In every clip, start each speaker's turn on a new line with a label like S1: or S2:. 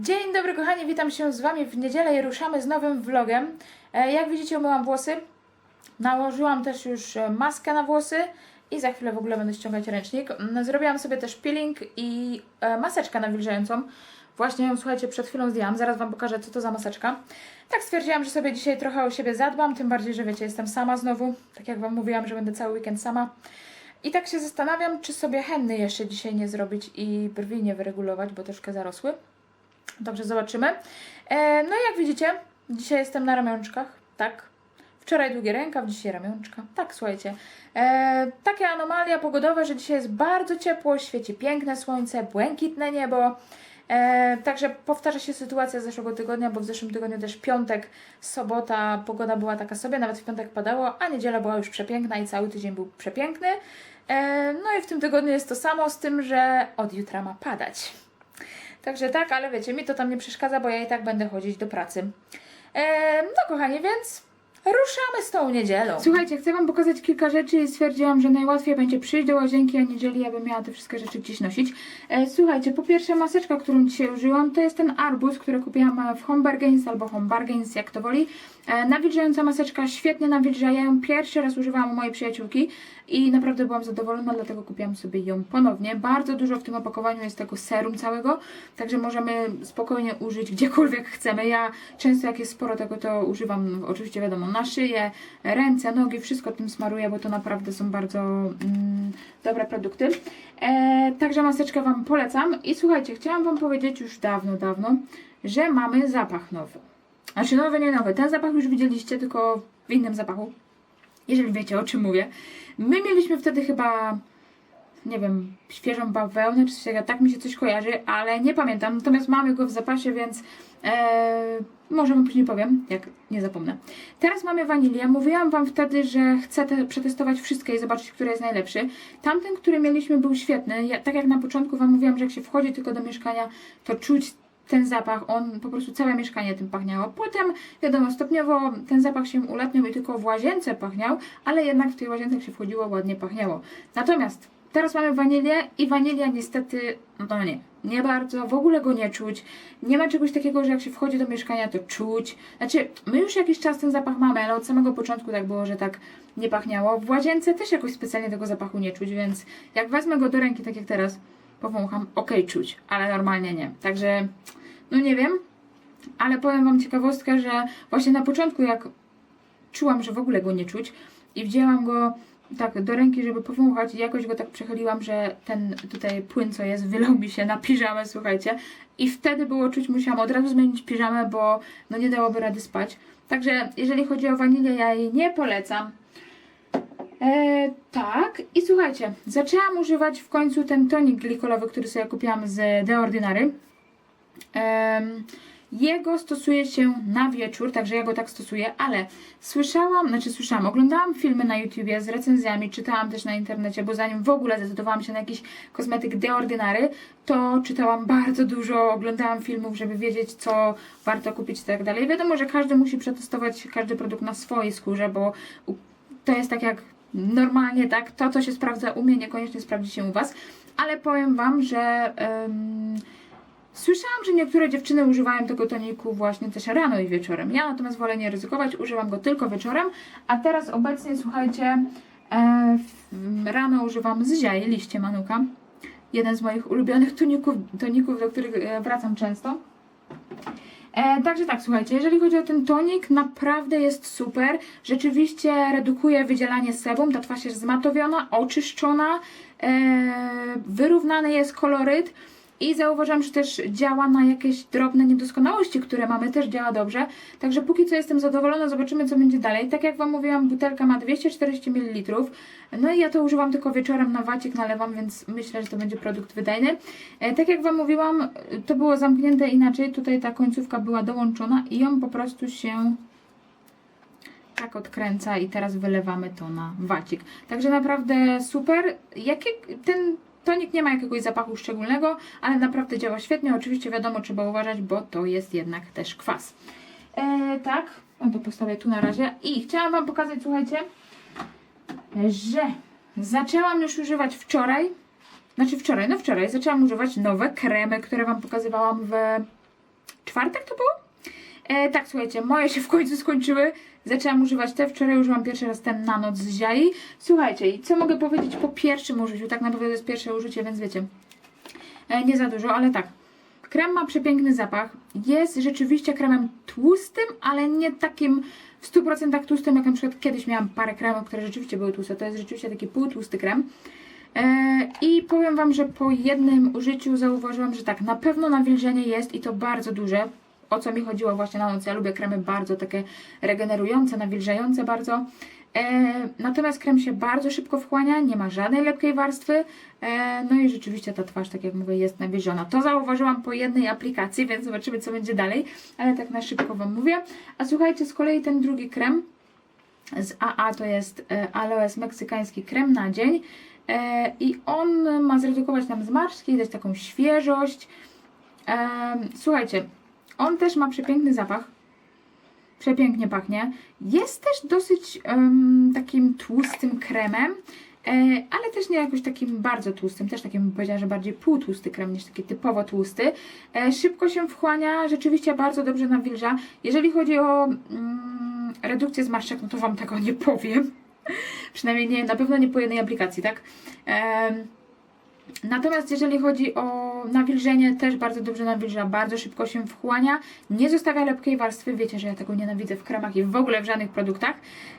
S1: Dzień dobry kochani, witam się z Wami w niedzielę i ruszamy z nowym vlogiem. E, Jak widzicie umyłam włosy, nałożyłam też już e, maskę na włosy i za chwilę w ogóle będę ściągać ręcznik. Mm, Zrobiłam sobie też peeling i e, maseczkę nawilżającą. Właśnie ją, słuchajcie, przed chwilą zdjęłam, zaraz Wam pokażę co to za maseczka. Tak stwierdziłam, że sobie dzisiaj trochę o siebie zadbam, tym bardziej, że wiecie, jestem sama znowu. Tak jak Wam mówiłam, że będę cały weekend sama. I tak się zastanawiam, czy sobie henny jeszcze dzisiaj nie zrobić i brwi nie wyregulować, bo troszkę zarosły. Dobrze, zobaczymy. E, no jak widzicie, dzisiaj jestem na ramionczkach, tak. Wczoraj długie rękaw, dzisiaj ramionczka. Tak, słuchajcie. E, takie anomalia pogodowe, że dzisiaj jest bardzo ciepło, świeci piękne słońce, błękitne niebo. E, także powtarza się sytuacja z zeszłego tygodnia, bo w zeszłym tygodniu też piątek, sobota pogoda była taka sobie, nawet w piątek padało, a niedziela była już przepiękna i cały tydzień był przepiękny. E, no i w tym tygodniu jest to samo, z tym, że od jutra ma padać. Także tak, ale wiecie, mi to tam nie przeszkadza, bo ja i tak będę chodzić do pracy. No kochani, więc ruszamy z tą niedzielą. Słuchajcie, chcę Wam pokazać kilka rzeczy i stwierdziłam, że najłatwiej będzie przyjść do łazienki, a niedzieli ja bym miała te wszystkie rzeczy gdzieś nosić. E, słuchajcie, po pierwsze maseczka, którą dzisiaj użyłam, to jest ten arbuz, który kupiłam w Home Bargains albo Home Bargains, jak to woli. E, nawilżająca maseczka, świetnie nawilża. Ja ją pierwszy raz używałam u mojej przyjaciółki i naprawdę byłam zadowolona, dlatego kupiłam sobie ją ponownie. Bardzo dużo w tym opakowaniu jest tego serum całego, także możemy spokojnie użyć gdziekolwiek chcemy. Ja często jak jest sporo tego, to używam oczywiście wiadomo na szyję, ręce, nogi, wszystko tym smaruję, bo to naprawdę są bardzo mm, dobre produkty. E, także maseczkę Wam polecam i słuchajcie, chciałam Wam powiedzieć już dawno, dawno, że mamy zapach nowy. Znaczy nowy, nie nowy. Ten zapach już widzieliście, tylko w innym zapachu. Jeżeli wiecie o czym mówię. My mieliśmy wtedy chyba, nie wiem, świeżą bawełnę czy coś takiego. Tak mi się coś kojarzy, ale nie pamiętam. Natomiast mamy go w zapasie, więc e, może Wam później powiem, jak nie zapomnę. Teraz mamy wanilię. Mówiłam Wam wtedy, że chcę te, przetestować wszystkie i zobaczyć, który jest najlepszy. Tamten, który mieliśmy, był świetny. Ja, tak jak na początku Wam mówiłam, że jak się wchodzi tylko do mieszkania, to czuć ten zapach, on po prostu całe mieszkanie tym pachniało. Potem, wiadomo, stopniowo ten zapach się ulatniał i tylko w łazience pachniał, ale jednak w tej łazience jak się wchodziło, ładnie pachniało. Natomiast teraz mamy wanilię i wanilia niestety, no nie, nie bardzo, w ogóle go nie czuć. Nie ma czegoś takiego, że jak się wchodzi do mieszkania, to czuć. Znaczy, my już jakiś czas ten zapach mamy, ale od samego początku tak było, że tak nie pachniało. W łazience też jakoś specjalnie tego zapachu nie czuć, więc jak wezmę go do ręki, tak jak teraz, powącham, okej, czuć, ale normalnie nie. Także, no nie wiem, ale powiem Wam ciekawostkę, że właśnie na początku, jak czułam, że w ogóle go nie czuć i wzięłam go tak do ręki, żeby powąchać i jakoś go tak przechyliłam, że ten tutaj płyn, co jest, wylał mi się na piżamę, słuchajcie. I wtedy było czuć, musiałam od razu zmienić piżamę, bo no nie dałoby rady spać. Także jeżeli chodzi o wanilię, ja jej nie polecam. E, tak, i słuchajcie, zaczęłam używać w końcu ten tonik glikolowy, który sobie kupiłam z The Ordinary. Em, jego stosuje się na wieczór, także ja go tak stosuję, ale słyszałam, znaczy słyszałam, oglądałam filmy na YouTubie z recenzjami, czytałam też na internecie, bo zanim w ogóle zdecydowałam się na jakiś kosmetyk The Ordinary, to czytałam bardzo dużo, oglądałam filmów, żeby wiedzieć, co warto kupić i tak dalej. Wiadomo, że każdy musi przetestować każdy produkt na swojej skórze, bo to jest tak jak normalnie, tak, to co się sprawdza u mnie, niekoniecznie sprawdzi się u Was, ale powiem Wam, że słyszałam, że niektóre dziewczyny używają tego toniku właśnie też rano i wieczorem. Ja natomiast wolę nie ryzykować, używam go tylko wieczorem, a teraz obecnie, słuchajcie, e, rano używam z ziai, liście manuka, jeden z moich ulubionych toników, toników do których e, wracam często. E, także tak, słuchajcie, jeżeli chodzi o ten tonik, naprawdę jest super. Rzeczywiście redukuje wydzielanie sebum, ta twarz jest zmatowiona, oczyszczona, e, wyrównany jest koloryt i zauważam, że też działa na jakieś drobne niedoskonałości, które mamy, też działa dobrze. Także póki co jestem zadowolona, zobaczymy co będzie dalej. Tak jak Wam mówiłam, butelka ma 240 ml. No i ja to używam tylko wieczorem na wacik nalewam, więc myślę, że to będzie produkt wydajny. E, tak jak Wam mówiłam, to było zamknięte inaczej. Tutaj ta końcówka była dołączona i ją po prostu się tak odkręca i teraz wylewamy to na wacik. Także naprawdę super. Jakie, ten tonik nie ma jakiegoś zapachu szczególnego, ale naprawdę działa świetnie. Oczywiście wiadomo, trzeba uważać, bo to jest jednak też kwas. E, tak, no to postawię tu na razie. I chciałam Wam pokazać, słuchajcie, że zaczęłam już używać wczoraj, znaczy wczoraj, no wczoraj zaczęłam używać nowe kremy, które Wam pokazywałam w czwartek to było? E, tak, słuchajcie, moje się w końcu skończyły. Zaczęłam używać te, wczoraj użyłam pierwszy raz ten na noc z ziai. Słuchajcie, i co mogę powiedzieć po pierwszym użyciu? Tak naprawdę to jest pierwsze użycie, więc wiecie, e, nie za dużo, ale tak. Krem ma przepiękny zapach. Jest rzeczywiście kremem tłustym, ale nie takim w 100% tłustym, jak na przykład kiedyś miałam parę kremów, które rzeczywiście były tłuste. To jest rzeczywiście taki półtłusty krem. E, I powiem Wam, że po jednym użyciu zauważyłam, że tak, na pewno nawilżenie jest i to bardzo duże. O co mi chodziło właśnie na noc. Ja lubię kremy bardzo takie regenerujące, nawilżające bardzo. E, natomiast krem się bardzo szybko wchłania, nie ma żadnej lepkiej warstwy. E, no i rzeczywiście ta twarz, tak jak mówię, jest nawilżona. To zauważyłam po jednej aplikacji, więc zobaczymy, co będzie dalej. Ale tak na szybko Wam mówię. A słuchajcie, z kolei ten drugi krem z AA to jest e, aloes meksykański krem na dzień. E, I on ma zredukować nam zmarszczki, dać taką świeżość. E, słuchajcie, on też ma przepiękny zapach. Przepięknie pachnie. Jest też dosyć em, takim tłustym kremem, e, ale też nie jakoś takim bardzo tłustym. Też takim bym powiedziała, że bardziej półtłusty krem niż taki typowo tłusty. E, szybko się wchłania, rzeczywiście bardzo dobrze nawilża. Jeżeli chodzi o mm, redukcję zmarszczek, no to Wam tego nie powiem. Przynajmniej nie, na pewno nie po jednej aplikacji, tak? Em, Natomiast jeżeli chodzi o nawilżenie, też bardzo dobrze nawilża, bardzo szybko się wchłania, nie zostawia lepkiej warstwy, wiecie, że ja tego nienawidzę w kremach i w ogóle w żadnych produktach.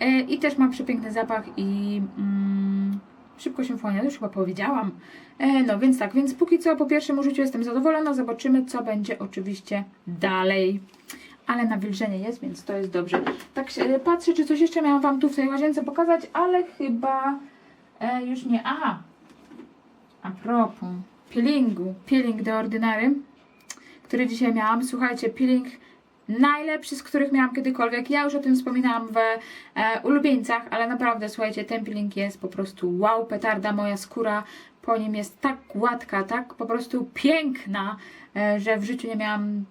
S1: E, I też ma przepiękny zapach i mm, szybko się wchłania, już chyba powiedziałam. E, no więc tak, więc póki co po pierwszym użyciu jestem zadowolona, zobaczymy co będzie oczywiście dalej. Ale nawilżenie jest, więc to jest dobrze. Tak się, patrzę, czy coś jeszcze miałam Wam tu w tej łazience pokazać, ale chyba e, już nie. Aha, a propos peelingu, peeling do ordynary, który dzisiaj miałam. Słuchajcie, peeling najlepszy, z których miałam kiedykolwiek. Ja już o tym wspominałam w e, ulubieńcach, ale naprawdę, słuchajcie, ten peeling jest po prostu wow, petarda. Moja skóra po nim jest tak gładka, tak po prostu piękna, e, że w życiu nie miałam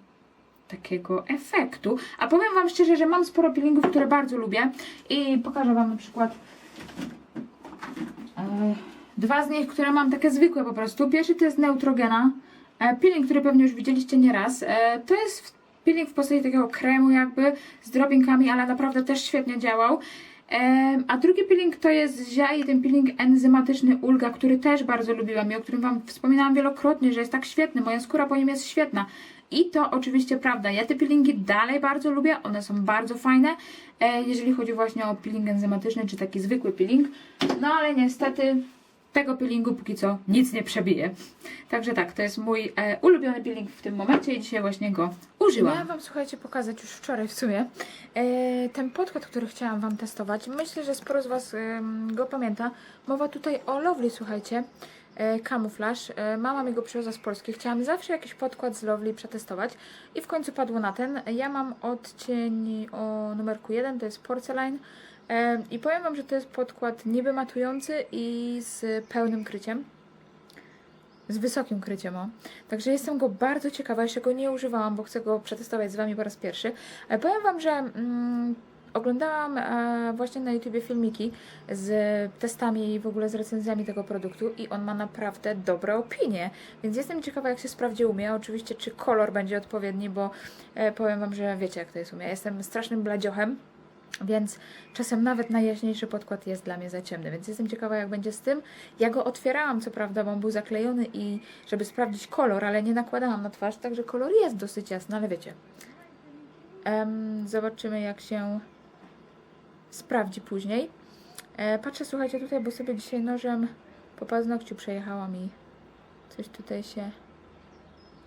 S1: takiego efektu. A powiem Wam szczerze, że mam sporo peelingów, które bardzo lubię i pokażę Wam na przykład e, Dwa z nich, które mam takie zwykłe po prostu. Pierwszy to jest Neutrogena. E, peeling, który pewnie już widzieliście nieraz. E, to jest peeling w postaci takiego kremu jakby z drobinkami, ale naprawdę też świetnie działał. E, a drugi peeling to jest Ziai, ten peeling enzymatyczny Ulga, który też bardzo lubiłam i o którym Wam wspominałam wielokrotnie, że jest tak świetny. Moja skóra po nim jest świetna. I to oczywiście prawda. Ja te peelingi dalej bardzo lubię, one są bardzo fajne, jeżeli chodzi właśnie o peeling enzymatyczny czy taki zwykły peeling. No ale niestety tego peelingu póki co nic nie przebije. Także tak, to jest mój e, ulubiony peeling w tym momencie i dzisiaj właśnie go użyłam. Miałam Wam, słuchajcie, pokazać już wczoraj w sumie e, ten podkład, który chciałam Wam testować. Myślę, że sporo z Was em, go pamięta. Mowa tutaj o Lovely, słuchajcie. E, kamuflaż. E, mama mi go przywiozła z Polski. Chciałam zawsze jakiś podkład z Lovely przetestować i w końcu padło na ten. Ja mam odcień o numerku 1, to jest Porcelain. I powiem Wam, że to jest podkład niby matujący i z pełnym kryciem. Z wysokim kryciem, o. Także jestem go bardzo ciekawa. Jeszcze go nie używałam, bo chcę go przetestować z Wami po raz pierwszy. Ale powiem Wam, że mm, oglądałam e, właśnie na YouTubie filmiki z testami i w ogóle z recenzjami tego produktu i on ma naprawdę dobre opinie. Więc jestem ciekawa, jak się sprawdzi u mnie. Oczywiście, czy kolor będzie odpowiedni, bo e, powiem Wam, że wiecie, jak to jest u mnie. Jestem strasznym bladziochem. Więc czasem nawet najjaśniejszy podkład jest dla mnie za ciemny, więc jestem ciekawa, jak będzie z tym. Ja go otwierałam, co prawda, bo on był zaklejony i żeby sprawdzić kolor, ale nie nakładałam na twarz, także kolor jest dosyć jasny, ale wiecie. Zobaczymy, jak się sprawdzi później. E, patrzę, słuchajcie, tutaj, bo sobie dzisiaj nożem po paznokciu przejechałam i coś tutaj się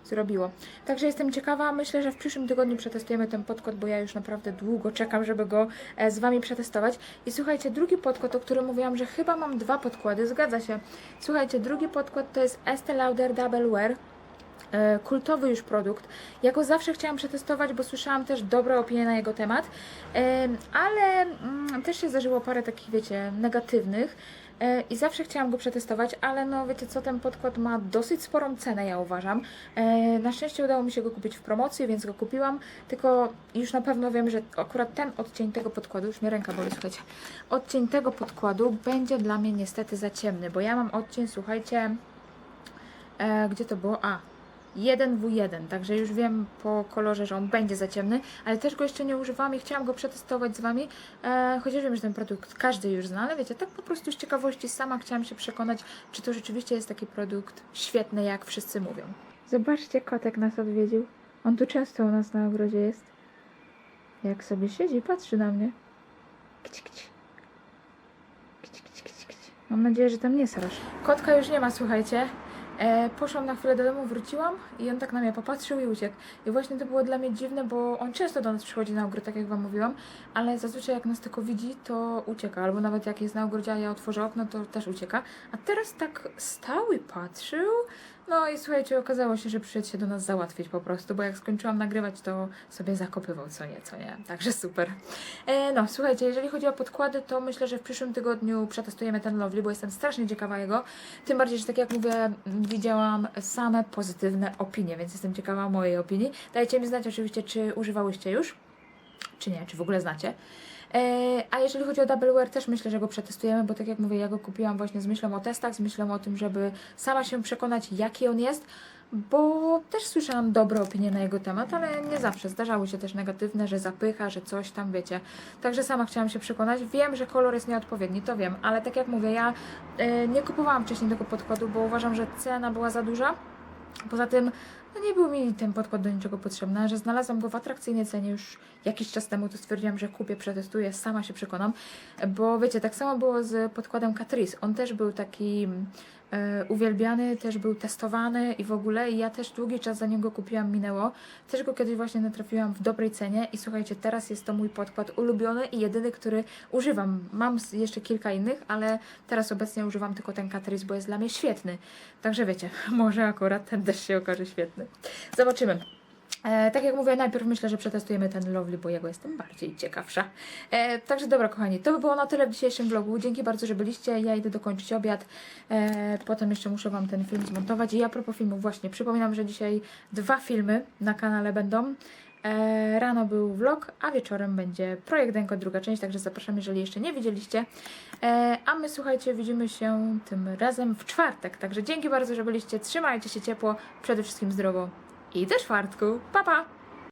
S1: zrobiło. Także jestem ciekawa, myślę, że w przyszłym tygodniu przetestujemy ten podkład, bo ja już naprawdę długo czekam, żeby go e, z Wami przetestować. I słuchajcie, drugi podkład, o którym mówiłam, że chyba mam dwa podkłady, zgadza się. Słuchajcie, drugi podkład to jest Estee Lauder Double Wear. E, kultowy już produkt. Ja go zawsze chciałam przetestować, bo słyszałam też dobre opinie na jego temat, e, ale mm, też się zdarzyło parę takich, wiecie, negatywnych. E, I zawsze chciałam go przetestować, ale no wiecie co, ten podkład ma dosyć sporą cenę, ja uważam. E, Na szczęście udało mi się go kupić w promocji, więc go kupiłam, tylko już na pewno wiem, że akurat ten odcień tego podkładu, już mnie ręka boli, słuchajcie, odcień tego podkładu będzie dla mnie niestety za ciemny, bo ja mam odcień, słuchajcie, e, gdzie to było? A, 1W1, także już wiem po kolorze, że on będzie za ciemny, ale też go jeszcze nie używam i chciałam go przetestować z Wami, e, chociaż wiem, że ten produkt każdy już zna, ale wiecie, tak po prostu z ciekawości sama chciałam się przekonać, czy to rzeczywiście jest taki produkt świetny, jak wszyscy mówią. Zobaczcie, kotek nas odwiedził. On tu często u nas na ogrodzie jest. Jak sobie siedzi, patrzy na mnie. Kici, kici. Kici, kici, kici, kici. Mam nadzieję, że tam nie srasz. Kotka już nie ma, słuchajcie. E, poszłam na chwilę do domu, wróciłam i on tak na mnie popatrzył i uciekł. I właśnie to było dla mnie dziwne, bo on często do nas przychodzi na ogród, tak jak Wam mówiłam, ale zazwyczaj jak nas tylko widzi, to ucieka. Albo nawet jak jest na ogrodzie, a ja otworzę okno, to też ucieka. A teraz tak stał i patrzył. No i słuchajcie, okazało się, że przyszedł się do nas załatwić po prostu, bo jak skończyłam nagrywać, to sobie zakopywał co nie, co nie. Także super. E, no, słuchajcie, jeżeli chodzi o podkłady, to myślę, że w przyszłym tygodniu przetestujemy ten Lovely, bo jestem strasznie ciekawa jego. Tym bardziej, że tak jak mówię, widziałam same pozytywne opinie, więc jestem ciekawa mojej opinii. Dajcie mi znać oczywiście, czy używałyście już, czy nie, czy w ogóle znacie. E, a jeżeli chodzi o Double Wear, też myślę, że go przetestujemy, bo tak jak mówię, ja go kupiłam właśnie z myślą o testach, z myślą o tym, żeby sama się przekonać, jaki on jest, bo też słyszałam dobre opinie na jego temat, ale nie zawsze. Zdarzały się też negatywne, że zapycha, że coś tam, wiecie. Także sama chciałam się przekonać. Wiem, że kolor jest nieodpowiedni, to wiem, ale tak jak mówię, ja e, nie kupowałam wcześniej tego podkładu, bo uważam, że cena była za duża. Poza tym, no nie był mi ten podkład do niczego potrzebny, a że znalazłam go w atrakcyjnej cenie już jakiś czas temu, to stwierdziłam, że kupię, przetestuję, sama się przekonam, bo wiecie, tak samo było z podkładem Catrice. On też był taki e, uwielbiany, też był testowany i w ogóle i ja też długi czas zanim go kupiłam minęło. Też go kiedyś właśnie natrafiłam w dobrej cenie i słuchajcie, teraz jest to mój podkład ulubiony i jedyny, który używam. Mam jeszcze kilka innych, ale teraz obecnie używam tylko ten Catrice, bo jest dla mnie świetny. Także wiecie, może akurat ten też się okaże świetny. Zobaczymy. E, tak jak mówię, najpierw myślę, że przetestujemy ten Lovely, bo jego jestem bardziej ciekawsza. E, także dobra, kochani, to by było na tyle w dzisiejszym vlogu. Dzięki bardzo, że byliście. Ja idę dokończyć obiad. E, potem jeszcze muszę Wam ten film zmontować. I a propos filmów, właśnie przypominam, że dzisiaj dwa filmy na kanale będą. E, rano był vlog, a wieczorem będzie projekt Denko, druga część, także zapraszam, jeżeli jeszcze nie widzieliście. E, a my, słuchajcie, widzimy się tym razem w czwartek. Także dzięki bardzo, że byliście. Trzymajcie się ciepło, przede wszystkim zdrowo i do czwartku. Pa, pa!